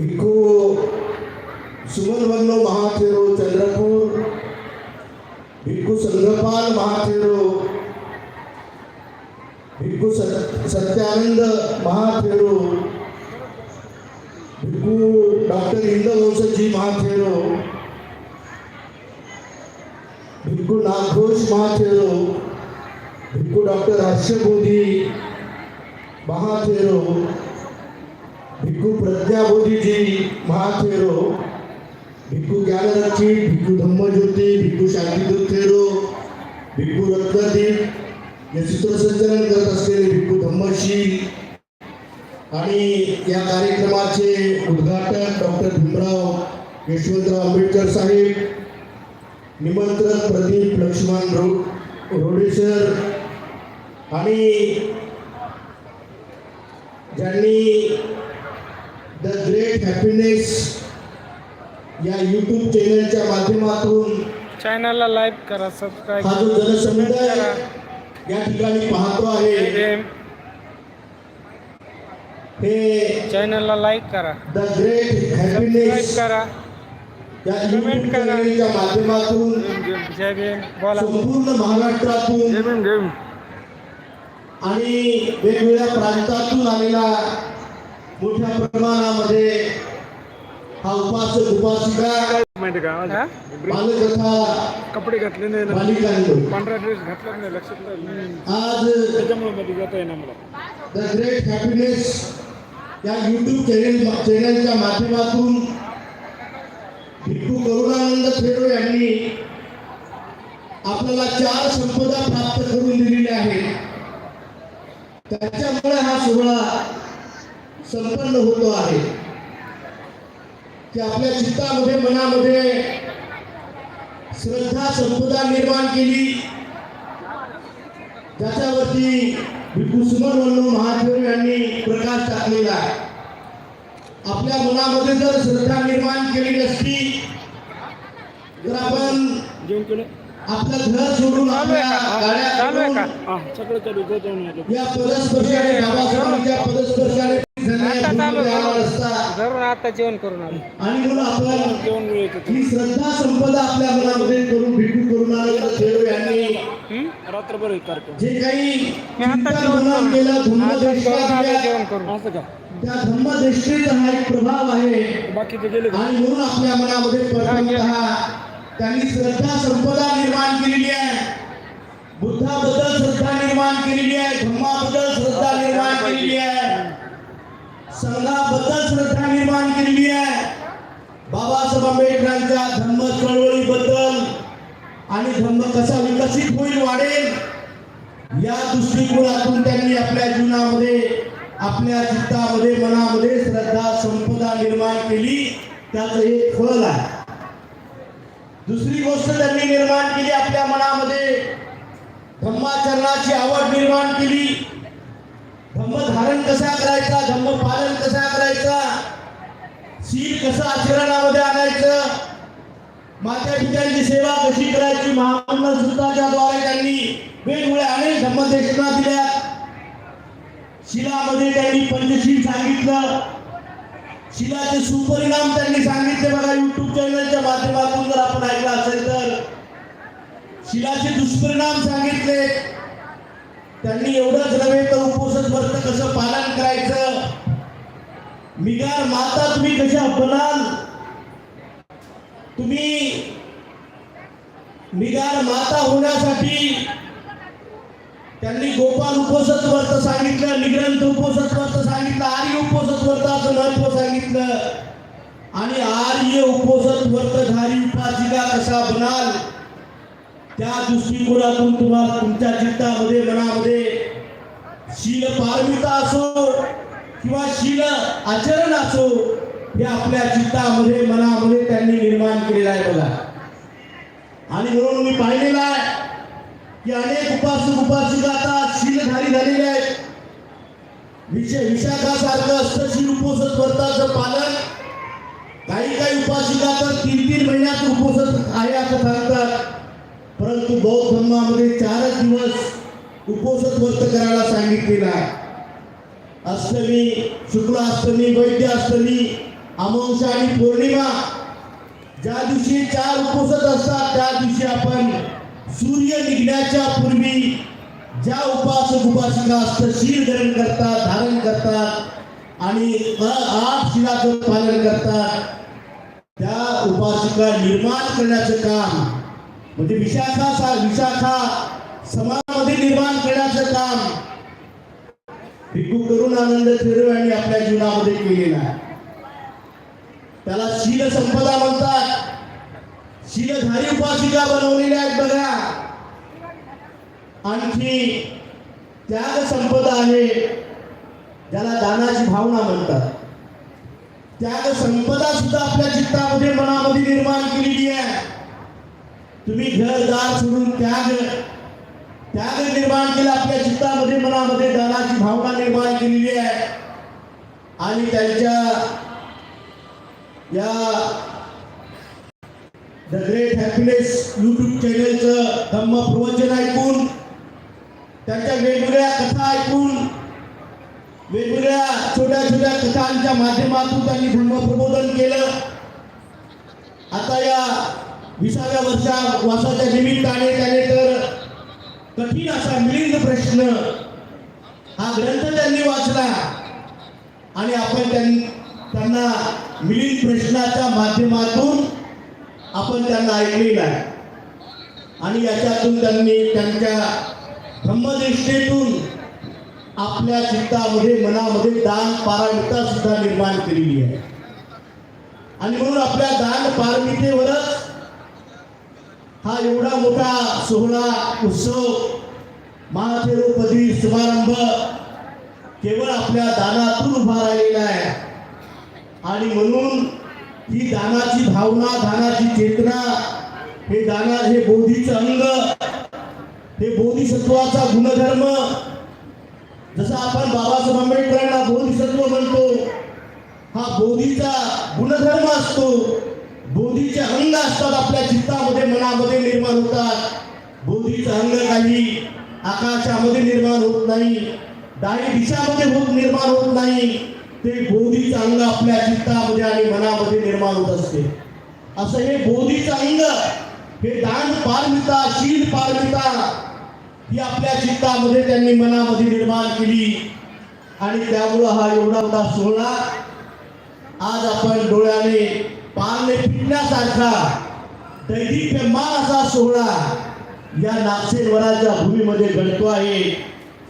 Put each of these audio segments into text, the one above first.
भिक्खू सुमन वल्लो महाथेरो, चंद्रपूर। भिक्खू संघपाल महाथेरो। सत- सत्यानंद महाथेरो। भिक्खू डॉक्टर इंद्रवंशजी महाथेरो। भिक्खू नागघोष महाथेरो। भिक्खू डॉक्टर हर्षबोधी महाथेरो। भिक्खू प्रज्ञाबोधीजी महाथेरो भिक्खू ज्ञानरक्षी भिक्खू धम्मज्योती भिक्खू शांतीदूत थेरो भिक्खू रत्नदीप हे सूत्रसंचलन करत असलेले भिक्खू धम्मशील आणि या कार्यक्रमाचे उद्घाटक डॉक्टर भीमराव यशवंतराव आंबेडकर साहेब निमंत्रक प्रदीप लक्ष्मण रो रोडेसर आणि ज्यांनी द ग्रेट हॅपीनेस या यूट्यूब चॅनलच्या माध्यमातून चॅनलला लाईक करा सबस्क्राईब हा जो जनसमुदाय या ठिकाणी पाहतो आहे. हे चॅनलला लाईक करा. द ग्रेट हॅपीनेस करा. या comment यूट्यूब करा. चॅनलच्या माध्यमातून जय भीम बोला संपूर्ण महाराष्ट्रातून जय भीम आणि वेगवेगळ्या प्रांतातून आलेला मोठ्या प्रमाणामध्ये हा उपासक उपासिका? बालकथा कपडे घातले नाही पांढरा ड्रेस घातला नाही लक्षात नाही. आज त्याच्यामुळे मध्ये जाता येणार मला. द ग्रेट हॅपीनेस या यूट्यूब चॅनेल चॅनलच्या माध्यमातून भिक्खू करुणानंद थेरो यांनी आपल्याला चार संपदा प्राप्त करून दिलेल्या आहेत. त्याच्यामुळे हा सोहळा संपन्न होतो आहे. की आपल्या चित्तामध्ये मनामध्ये श्रद्धा संपदा निर्माण केली. ज्याच्यावरती भिक्खू सुमन वल्लू महादेव यांनी प्रकाश टाकलेला आहे. आपल्या मनामध्ये जर श्रद्धा निर्माण केली नसती जर आपण आपलं घर सोडून आपल्या? गाड्या या पदस्पर्शाने आता चालू आता जेवण करून आलो. आणि म्हणून आपण जेवण ही श्रद्धा संपदा आपल्या मनामध्ये करून यांनी हं? रात्रभर जे काही मी आता चिंतन जेवण करून करून करून. असं का? त्या धम्मदेशेचा हा एक प्रभाव आहे. बाकीचे गेले का? आणि म्हणून आपल्या मनामध्ये प्रथमतः त्यांनी श्रद्धा संपदा निर्माण केलेली आहे. बुद्धाबद्दल श्रद्धा निर्माण केलेली आहे. धम्माबद्दल श्रद्धा निर्माण केलेली आहे संघाबद्दल श्रद्धा निर्माण केलेली आहे. बाबासाहेब आंबेडकरांच्या धम्म चळवळीबद्दल आणि धम्म कसा विकसित होईल वाढेल या दृष्टिकोनातून त्यांनी आपल्या जीवनामध्ये आपल्या चित्तामध्ये मनामध्ये श्रद्धा संपदा निर्माण केली. त्याचं हे फळ आहे. दुसरी गोष्ट त्यांनी निर्माण केली आपल्या मनामध्ये. धम्माचरणाची आवड निर्माण केली. धम्म धारण कसा करायचा? धम्म पालन कसा करायचा? शील कसं आचरणामध्ये आणायचं? माता पित्यांची सेवा कशी करायची? महामंडळ सुद्धाच्या द्वारे त्यांनी वेगवेगळ्या अनेक धम्मदेशना दिल्या. शिलामध्ये त्यांनी पंचशील सांगितलं. शिलाचे सुपरिणाम त्यांनी सांगितले. बघा युट्यूब चॅनलच्या माध्यमातून जर आपण ऐकलं असेल तर. शिलाचे दुष्परिणाम सांगितले. त्यांनी एवढंच नव्हे तर उपोषण व्रत कसं पालन करायचं? मिगार माता तुम्ही कशा बनाल तुम्ही निगार माता होण्यासाठी त्यांनी गोपाल उपोषण व्रत सांगितलं निग्रंथ उपोषण व्रत सांगितलं आर्य उपोषण व्रताचं महत्त्व सांगितलं. आणि आर्य उपोषण धारी उपासिका कसा बनाल? त्या दृष्टिकोनातून तुम्हाला तुमच्या चित्तामध्ये मनामध्ये शील पारमिता असो किंवा शील आचरण असो हे आपल्या चित्तामध्ये मनामध्ये त्यांनी निर्माण केलेलं आहे बघा. आणि म्हणून मी पाहिलेलं आहे की अनेक उपासक उपासिका आता शीलधारी झालेले आहेत. विषय विशाखासारखं असतं शील उपोषण व्रताचं पालन काही काही उपासिका तर तीन तीन महिन्यात उपोषण आहे असं सांगतात. परंतु बौद्ध धर्मामध्ये चारच दिवस उपोषण व्रत करायला सांगितलेलं आहे. अष्टमी शुक्ल अष्टमी वैद्य अष्टमी अमावस्या आणि पौर्णिमा. ज्या दिवशी चार उपसत असतात त्या दिवशी आपण सूर्य निघण्याच्या पूर्वी ज्या उपासक उपासिका शील धरण करतात धारण करतात आणि आठ शिलाचं पालन करतात त्या उपासिका निर्माण करण्याचं काम म्हणजे विशाखा सा विशाखा समाजामध्ये निर्माण करण्याचं काम भिक्खू करून आनंद थेरो यांनी आपल्या जीवनामध्ये केलेला आहे. त्याला शील संपदा म्हणतात. शीलधारी उपासिका बनवलेल्या आहेत बघा. आणखी त्याग संपदा आहे ज्याला दानाची भावना म्हणतात. त्याग संपदा सुद्धा आपल्या चित्तामध्ये मनामध्ये निर्माण केलेली आहे. तुम्ही घरदार सोडून त्याग त्याग निर्माण केला आपल्या चित्तामध्ये मनामध्ये दानाची भावना निर्माण केलेली आहे. आणि त्यांच्या या द ग्रेट हॅपीनेस युट्यूब चॅनलचं धम्म प्रवचन ऐकून त्यांच्या वेगवेगळ्या कथा ऐकून वेगवेगळ्या छोट्या छोट्या कथांच्या माध्यमातून त्यांनी धर्मप्रबोधन केलं. आता या विसाव्या वर्षा वासाच्या निमित्ताने त्याने तर कठीण असा मिलिंद प्रश्न हा ग्रंथ त्यांनी वाचला. आणि आपण त्यांना मिलिंद प्रश्नाच्या माध्यमातून आपण त्यांना ऐकलेला आहे. आणि याच्यातून त्यांनी त्यांच्या ब्रह्मदृष्टीतून आपल्या चित्तामध्ये मनामध्ये दान पारमिता सुद्धा निर्माण केलेली आहे. आणि म्हणून आपल्या दान पारमितेवरच हा एवढा मोठा सोहळा उत्सव महाथेरोपदी समारंभ केवळ आपल्या दानातून उभा राहिलेला आहे. आणि म्हणून ही दानाची भावना दानाची चेतना हे दाना हे बोधीचं अंग हे बोधिसत्वाचा गुणधर्म जसं आपण बाबासाहेब आंबेडकरांना बोधिसत्व म्हणतो हा बोधीचा गुणधर्म असतो. बोधीचे अंग असतात आपल्या चित्तामध्ये मनामध्ये निर्माण होतात. बोधीचं अंग काही आकाशामध्ये निर्माण होत नाही दाही दिशामध्ये होत निर्माण होत नाही. ते बोधीचं अंग आपल्या चित्तामध्ये आणि मनामध्ये निर्माण होत असते. असं हे बोधीचं अंग हे दान पारमिता शील पारमिता ही आपल्या चित्तामध्ये त्यांनी मनामध्ये निर्माण केली. आणि त्यामुळं हा एवढा मोठा सोहळा आज आपण डोळ्याने पारणे फिरण्यासारखा दैदिप्यमान असा सोहळा या नागसेवराच्या भूमीमध्ये घडतो आहे.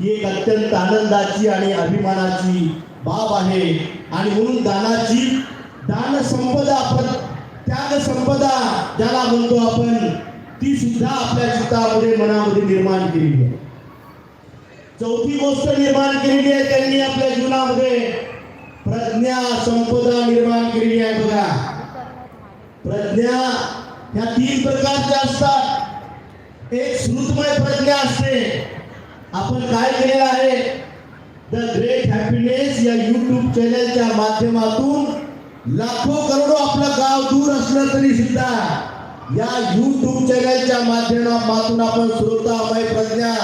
ही एक अत्यंत आनंदाची आणि अभिमानाची बाब आहे. आणि म्हणून दानाची दान संपदा प्र- त्याग संपदा ज्याला म्हणतो आपण ती सुद्धा आपल्या चित्तामध्ये मनामध्ये निर्माण केलेली आहे. चौथी गोष्ट निर्माण केलेली आहे त्यांनी आपल्या जीवनामध्ये. प्रज्ञा संपदा निर्माण केलेली आहे बघा. प्रज्ञा ह्या तीन प्रकारच्या असतात. एक श्रुतमय प्रज्ञा असते. आपण काय केलेलं आहे? द ग्रेट हॅपीनेस या युट्यूब चॅनलच्या माध्यमातून लाखो करोडो आपलं गाव दूर असलं तरी सुद्धा या युट्यूब चॅनलच्या माध्यमातून आपण श्रोतामय प्रज्ञा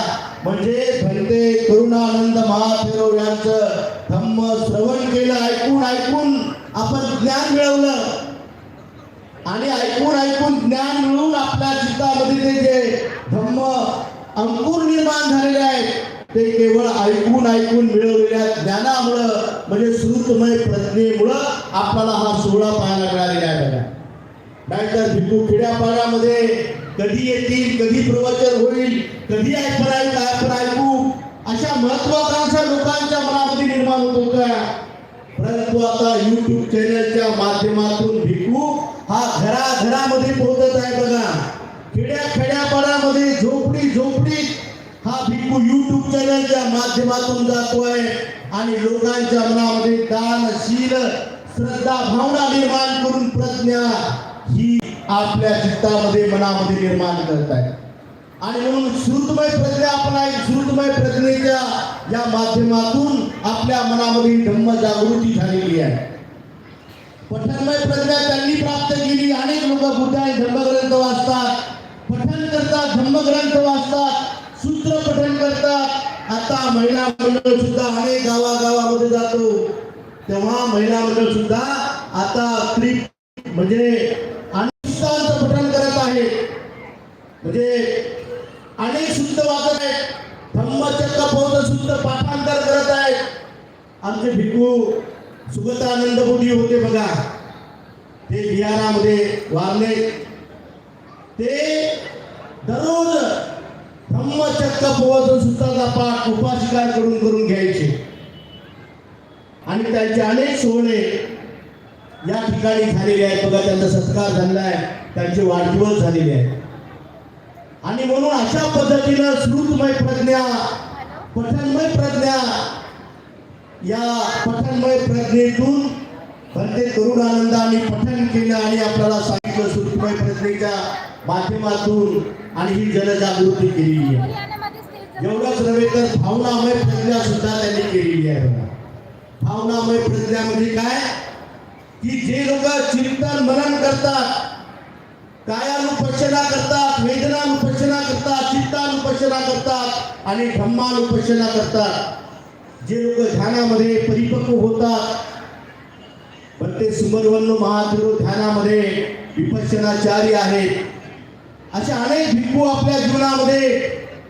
म्हणजे भंते करुणानंद महाथेरो यांचं धम्म श्रवण केलं ऐकून ऐकून आपण ज्ञान मिळवलं. आणि ऐकून ऐकून ज्ञान मिळून आपल्या चित्तामध्ये ते जे धम्म अंकुर निर्माण झालेले आहेत ते केवळ ऐकून ऐकून मिळवलेल्या ज्ञानामुळं म्हणजे श्रुतमय प्रज्ञेमुळं आपल्याला हा सोहळा पाहायला मिळालेला आहे बघा. नाहीतर भिकू खेड्यापाड्यामध्ये कधी येतील कधी प्रवचन होईल कधी ऐकून काय आपण ऐकू अशा महत्वाकांक्षा लोकांच्या मनामध्ये निर्माण होत होत्या. परंतु आता युट्यूब चॅनलच्या माध्यमातून भिकू हा घराघरामध्ये पोहोचत आहे बघा. खेड्या खेड्यापणामध्ये झोपडी झोपडी हा भिकू युट्यूब चॅनलच्या माध्यमातून जातोय. आणि लोकांच्या मनामध्ये दानशील श्रद्धा भावना निर्माण करून प्रज्ञा ही आपल्या चित्तामध्ये मनामध्ये निर्माण करत आहे आणि म्हणून श्रुतमय प्रज्ञा आपण आहे. श्रुतमय प्रज्ञेच्या या माध्यमातून आपल्या मनामध्ये धम्म जागृती झालेली आहे. पठणमय प्रज्ञा त्यांनी प्राप्त केली. अनेक लोक बुद्ध धर्मग्रंथ वाचतात. पठण करतात धर्मग्रंथ वाचतात. सूत्र पठण करतात. आता महिला मंडळ सुद्धा अनेक गावागावामध्ये जातो. तेव्हा महिला मंडळ सुद्धा आता क्लिप म्हणजे अनुष्ठानचं पठण करत आहे. म्हणजे अनेक शुद्ध वाचत आहेत. धम्मचक्र बौद्ध शुद्ध पाठांतर करत आहेत. आमचे भिकू सुगतानंद बुद्धी होते बघा. ते बिहारामध्ये वारले. ते दररोज धम्मचक्र बौद्ध सुताचा पाठ उपाशिकार करून घ्यायचे. आणि त्यांचे अनेक सोहळे या ठिकाणी झालेले आहेत. बघा त्यांचा सत्कार झालेला आहे. त्यांचे वाढदिवस झालेले आहेत. आणि म्हणून अशा पद्धतीनं श्रुतमय प्रज्ञा पठन या पठनमय प्रज्ञेतून प्रत्येक तरुण आनंदाने पठन केलं आणि आपल्याला सांगितलं श्रुतमय प्रज्ञेच्या माध्यमातून आणि ही जनजागृती केलेली आहे. एवढंच नव्हे तर भावनामय प्रज्ञा सुद्धा त्यांनी केलेली आहे. भावनामय प्रज्ञा म्हणजे काय? की जे लोक चिंतन मनन करतात कायानुपचना करतात वेदनानुपचना करतात चित्तानुपचना करतात आणि धम्मानुपशना करतात. जे लोक ध्यानामध्ये परिपक्व होतात पण ते सुमरवन्न महादेव ध्यानामध्ये विपश्यनाचारी आहेत. असे अनेक भिक्खू आपल्या जीवनामध्ये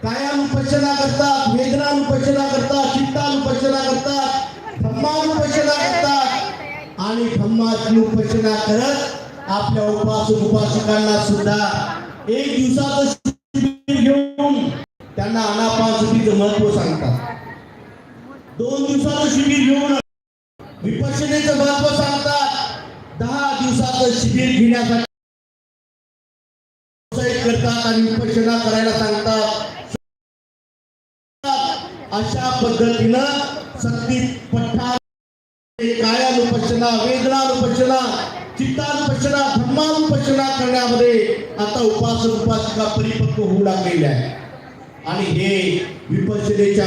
कायानुपशना करतात वेदनानुपशना करतात चित्तानुपशना करतात धम्मानुपशना करतात आणि धम्माची उपासना करत आपल्या उपासक उपासकांना सुद्धा एक दिवसाचं शिबिर घेऊन त्यांना अनापासुटीचं महत्त्व सांगतात. दोन दिवसाचं शिबिर घेऊन विपक्षनेचं महत्त्व सांगतात दहा दिवसाचं शिबिर घेण्यासाठी. करतात आणि विपक्षना करायला सांगतात. अशा पद्धतीनं सक्ती पठ्ठा कायानुपशना वेदनानुपशना चित्तानुपशना धर्मानुपशना करण्यामध्ये आता उपासक उपासिका परिपक्व होऊ लागलेल्या आहे आणि हे विपश्यनेच्या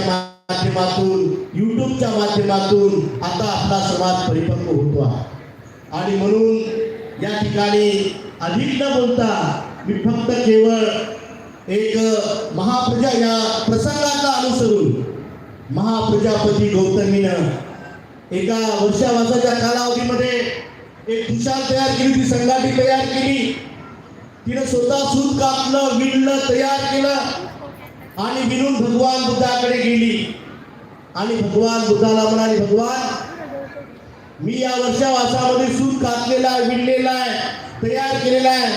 माध्यमातून युट्यूबच्या माध्यमातून आता आपला समाज परिपक्व होतो आहे. आणि म्हणून या ठिकाणी अधिक न बोलता मी फक्त केवळ एक महाप्रजा या प्रसंगाचा अनुसरून महाप्रजापती गौतमीनं एका वर्षावासाच्या कालावधीमध्ये एक खुशाल तयार केली ती संघाटी तयार केली. तिनं स्वतः सूत कापलं विणलं तयार केलं. आणि विणून भगवान बुद्धाकडे गेली. आणि भगवान बुद्धाला म्हणाले भगवान मी या वर्षावासामध्ये सूत कापलेला आहे विणलेला आहे तयार केलेला आहे.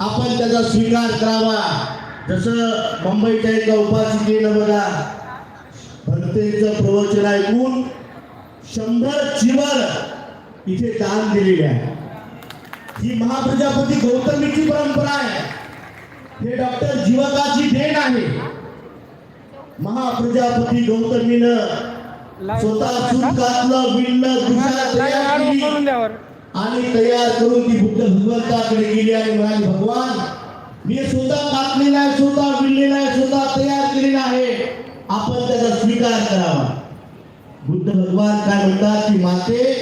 आपण त्याचा स्वीकार करावा. जसं मुंबईच्या एका उपासिकेनं बघा भक्तेचं प्रवचन ऐकून शंभर चिवर इथे दान दिलेले आहे. ही महाप्रजापती गौतमीची परंपरा आहे. हे डॉक्टर जीवकाची देण आहे. महाप्रजापती गौतमीनं स्वतः सूत घातलं विणलं तयार केली. द्यावर. आणि तयार करून ती बुद्ध भगवंताकडे गेली आणि म्हणाली भगवान मी स्वतः कापलेला आहे स्वतः विणलेला आहे स्वतः तयार केलेला आहे. आपण त्याचा स्वीकार करावा. बुद्ध भगवान काय म्हणतात की माते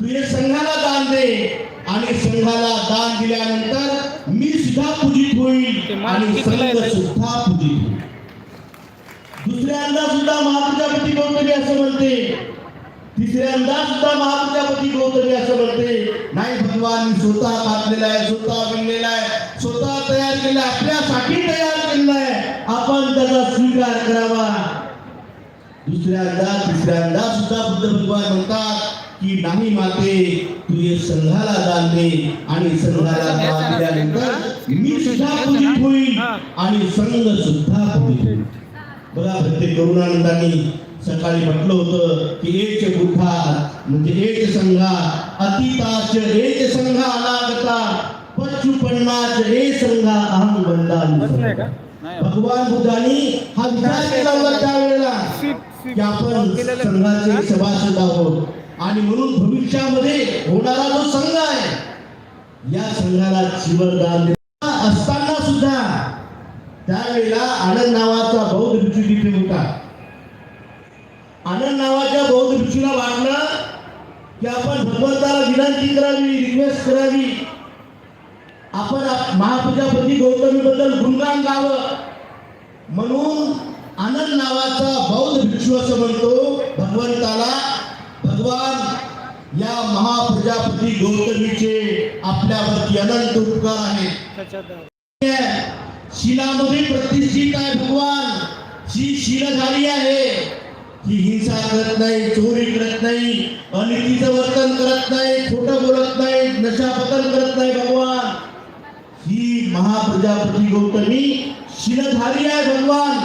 तू हे संघाला दान दे. आणि संघाला दान दिल्यानंतर मी सुद्धा पूजित होईल आणि कितीला संघ? सुद्धा पूजित होईल. दुसऱ्यांदा सुद्धा महाप्रजापती गौतमी असं म्हणते. तिसऱ्यांदा सुद्धा महाप्रजापती गौतमी असं म्हणते. नाही भगवान मी स्वतः बांधलेला आहे स्वतः विणलेला आहे स्वतः तयार केला आपल्यासाठी तयार केलेला आहे. आपण त्याचा स्वीकार करावा. दुसऱ्यांदा तिसऱ्यांदा सुद्धा बुद्ध भगवान म्हणतात की नाही माते तू हे संघाला दान दे आणि संघाला दान दिल्यानंतर मी सुद्धा पूजित होईल आणि संघ सुद्धा पूजित होईल. बघा प्रत्येक करुणानंदांनी सकाळी म्हटलं होतं की एक बुद्धा म्हणजे एक संघा अतीताच एक संघा अनागता पच्चुपन्नाच ए संघा अहम का? बंदान भगवान बुद्धांनी हा विचार केला होता त्यावेळेला की आपण संघाचे सभासद आहोत. आणि म्हणून भविष्यामध्ये होणारा जो संघ आहे या संघाला जीवनदान त्यावेळेला आनंद नावाचा बौद्ध भिक्षू तिथे होता. आनंद नावाच्या बौद्ध भिक्षूला वाटलं की आपण भगवंताला विनंती करावी रिक्वेस्ट करावी. आपण महाप्रजापती गौतमी बद्दल गुणगान गावं. म्हणून आनंद नावाचा बौद्ध भिक्षू असं म्हणतो भगवंताला भगवान या महाप्रजापती गौतमीचे आपल्यावरती अनंत उपकार आहेत. त्याच्यात शिलामध्ये प्रतिष्ठित आहे भगवान. जी शिला झाली आहे ही हिंसा करत नाही चोरी करत नाही अनितीचं वर्तन करत नाही खोटं बोलत नाही नशापतन करत नाही भगवान. ही महाप्रजापती गौतमी झाली आहे भगवान.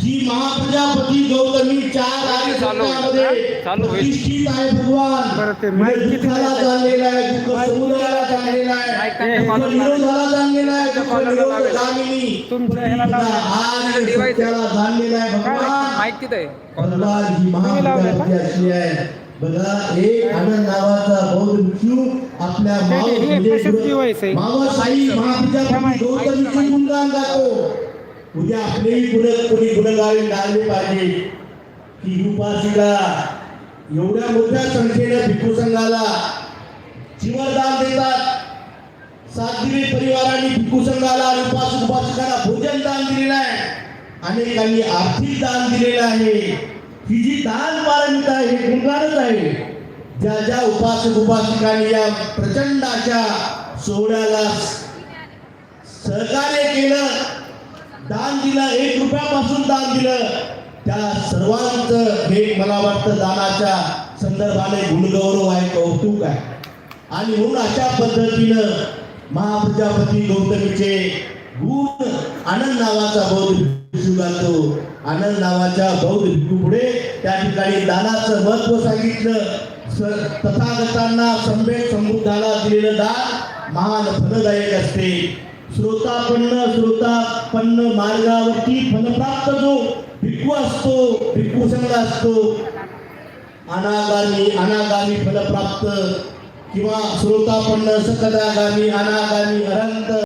ही महाप्रजापती गौतमी चार होईल. सत्यामध्ये. प्रतिष्ठित आहे भगवान. बरं, ते माईक किती दुःखाला? जाणलेला आहे दुःख समुद्राला जाणलेला आहे. निरोधाला जाणलेला आहे दुःख निरोध सत्याला जाणलेला आहे भगवान. भगवान ही महाप्रजापती अशी आहे. बघा एक आनंद नावाचा बौद्ध भिक्षू आपल्या हे म्हणजे. मावसाई महाप्रजापती गौतमीचे गुणगान गातो उद्या आपलेही गुण कोणी गुणगावी टाळले पाहिजे. की ही उपासिका एवढ्या मोठ्या संख्येने भिक्खू संघाला जीवनदान देतात. सात दिवे परिवारांनी भिक्खू संघाला उपास उपासक भोजन दान दिलेलं आहे. अनेकांनी आर्थिक दान दिलेलं आहे. ही जी दान पारमिता आहे हे गुणगानच आहे. ज्या ज्या उपासक उपासिकांनी या प्रचंड अशा सोहळ्याला सहकार्य केलं दान दिलं एक रुपयापासून दान दिलं. त्या सर्वांचं हे मला वाटतं दानाच्या संदर्भाने गुणगौरव आहे कौतुक आहे. आणि म्हणून अशा पद्धतीनं महाप्रजापती गौतमीचे गुण आनंद नावाचा बौद्ध भिक्षू गातो आनंद नावाच्या बौद्ध भिक्षू पुढे त्या ठिकाणी दानाचं महत्त्व सांगितलं. तथागतांना संभेद समृद्धाला दिलेलं दान महान फलदायक असते. श्रोतापन्न श्रोतापन्न मार्गावरती फलप्राप्त जो भिक्खू असतो भिक्खू संघ असतो अनागामी अनागामी फलप्राप्त किंवा श्रोतापन्न सकदागामी अनागामी अनंत